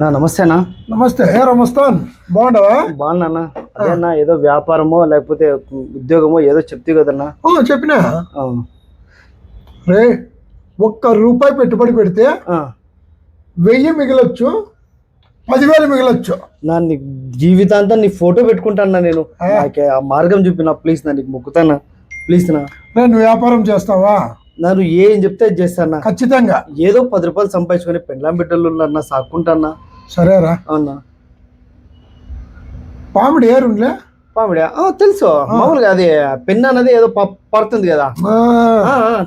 నా నమస్తేనా? నమస్తే. ఏ రమస్తాన్ బాగుండవా బాగున్నా అదేనా ఏదో వ్యాపారమో లేకపోతే ఉద్యోగమో ఏదో చెప్తే కదన్నా. చెప్పినా. రే ఒక్క రూపాయి పెట్టుబడి పెడితే. వెయ్యి మిగలొచ్చు పదివేలు మిగలొచ్చు. నా నీ జీవితాంతం నీ ఫోటో పెట్టుకుంటానా నేను. నాకే ఆ మార్గం చూపినా ప్లీజ్ నా నీకు మొక్కుతానా ప్లీజ్ నా. నేను వ్యాపారం చేస్తావా? నన్ను ఏం చెప్తే చేస్తానా ఖచ్చితంగా. ఏదో పది రూపాయలు సంపాదించుకొని పెండ్లాం బిడ్డలు ఉన్నా సాక్కుంటానా సరేరా. అవునా? పామిడి ఏరుండ్లే పామిడా? తెలుసు. మామూలుగా అది పెన్ అన్నది ఏదో పడుతుంది కదా.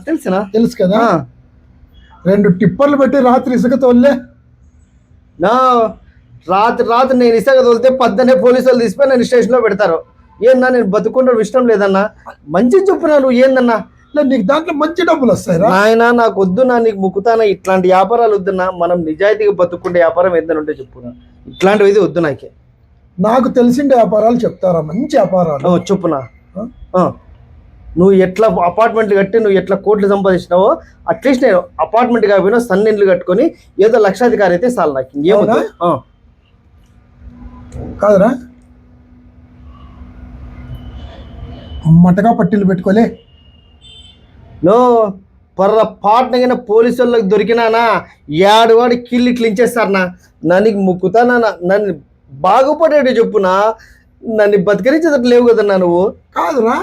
తెలుసునా? తెలుసు కదా. రెండు టిప్పర్లు పెట్టి రాత్రి ఇసుక తోలే. నా రాత్రి రాత్రి నేను ఇస్తాక తోలితే పద్దనే పోలీసు వాళ్ళు తీసిపోయి నేను స్టేషన్లో పెడతారు. ఏందన్నా నేను బతుకుండడం ఇష్టం లేదన్నా? మంచి చెప్పునా నువ్వు ఏందన్నా? నీకు దాంట్లో మంచి డబ్బులు వస్తాయిరా. నాయన నాకు వద్దునా నీకు ముక్కుతానా? ఇట్లాంటి వ్యాపారాలు వద్దునా? మనం నిజాయితీగా బతుకుండే వ్యాపారం ఏదైనా ఉంటే చెప్పునా ఇట్లాంటివి ఇది వద్దు నాకే. నాకు తెలిసిన వ్యాపారాలు చెప్తారా? మంచి వ్యాపారాలు. చెప్పునా. నువ్వు ఎట్లా అపార్ట్మెంట్లు కట్టి నువ్వు ఎట్లా కోట్లు సంపాదించినావో అట్లీస్ట్ నేను అపార్ట్మెంట్ కాకపోయినా సన్న ఇండ్లు కట్టుకొని ఏదో లక్షాధికారి అయితే చాలు నాకు. ఇంకేమొద్దు ఆ. కాదురా. మటగా పట్టీలు పెట్టుకోలే. నో పర్ర పాటనగిన పోలీసు వాళ్ళకి దొరికినానా ఏడువాడి కిల్లి క్లించేస్తారు నా. నన్ను ముక్కుతానా నన్ను బాగుపడేటి చెప్పునా నన్ను బతికరించేటట్టు లేవు కదన్నా నువ్వు. కాదురా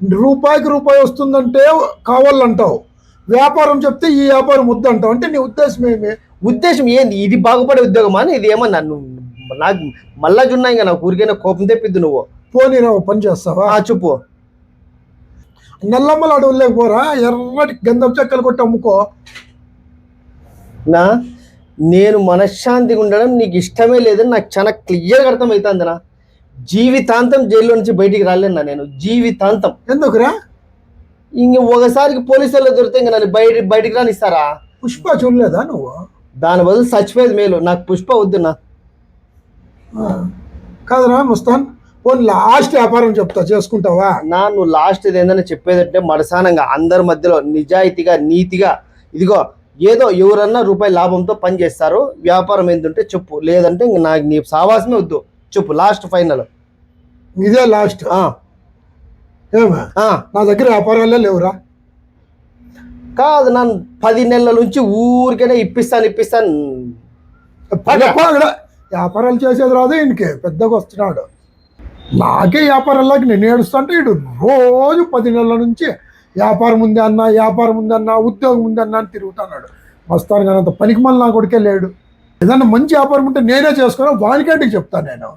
రూపాయికి రూపాయి వస్తుందంటే కావాలంటావు. వ్యాపారం చెప్తే ఈ వ్యాపారం వద్దంటావు. అంటే నీ ఉద్దేశం ఏమి? ఉద్దేశం ఏంది? ఇది బాగుపడే ఉద్యోగమా? అని ఇది ఏమన్నా నువ్వు నాకు మళ్ళా జున్నా ఇంకా నాకు ఊరికైనా కోపం తెప్పిద్దు నువ్వు. పోనీరా ఓ పని చేస్తావా? ఆ చెప్పు. నల్లమ్మల అడవుల్లోకి పోరా? ఎర్రటి గంధం చెక్కలు కొట్టి అమ్ముకో. నా నేను మనశ్శాంతిగా ఉండడం నీకు ఇష్టమే లేదని నాకు చాలా క్లియర్గా అర్థమవుతుంది నా. జీవితాంతం జైల్లో నుంచి బయటికి రాలేనా నేను. జీవితాంతం. ఎందుకురా? ఇంక ఒకసారికి పోలీసు వాళ్ళు దొరికితే ఇంక నన్ను బయట బయటికి రానిస్తారా? పుష్ప చూడలేదా నువ్వు? దాని బదులు చచ్చిపోయేది మేలు. నాకు పుష్ప వద్దునా. కాదురా ముస్తాన్. పోనీ లాస్ట్ వ్యాపారం చెప్తా చేసుకుంటావా? నా నువ్వు లాస్ట్ ఇది ఏంటని చెప్పేదంటే మడసానంగా అందరి మధ్యలో నిజాయితీగా నీతిగా ఇదిగో ఏదో ఎవరన్నా రూపాయి లాభంతో పని చేస్తారు. వ్యాపారం ఏంటంటే చెప్పు లేదంటే ఇంక నాకు నీ సావాసమే వద్దు. చెప్పు లాస్ట్ ఫైనల్. ఇదే లాస్ట్. ఏమా? నా దగ్గర వ్యాపారాలే లేవురా. కాదు నన్ను పది నెలల నుంచి ఊరికనే ఇప్పిస్తాను ఇప్పిస్తాను. వ్యాపారాలు చేసేది రాదు ఈయనకి పెద్దగా వస్తున్నాడు. నాకే వ్యాపారాల్లోకి నేను ఏడుస్తుంటే ఇడు రోజు పది నెలల నుంచి వ్యాపారం ఉంది అన్న వ్యాపారం ఉంది అన్న ఉద్యోగం ఉంది అన్న అని తిరుగుతున్నాడు. వస్తాను కానీ అంత పనికి మళ్ళీ నా కొడుకే లేడు. ఏదన్నా మంచి వ్యాపారం ఉంటే నేనే చేసుకున్నా వాళ్ళకంటే చెప్తాను నేను.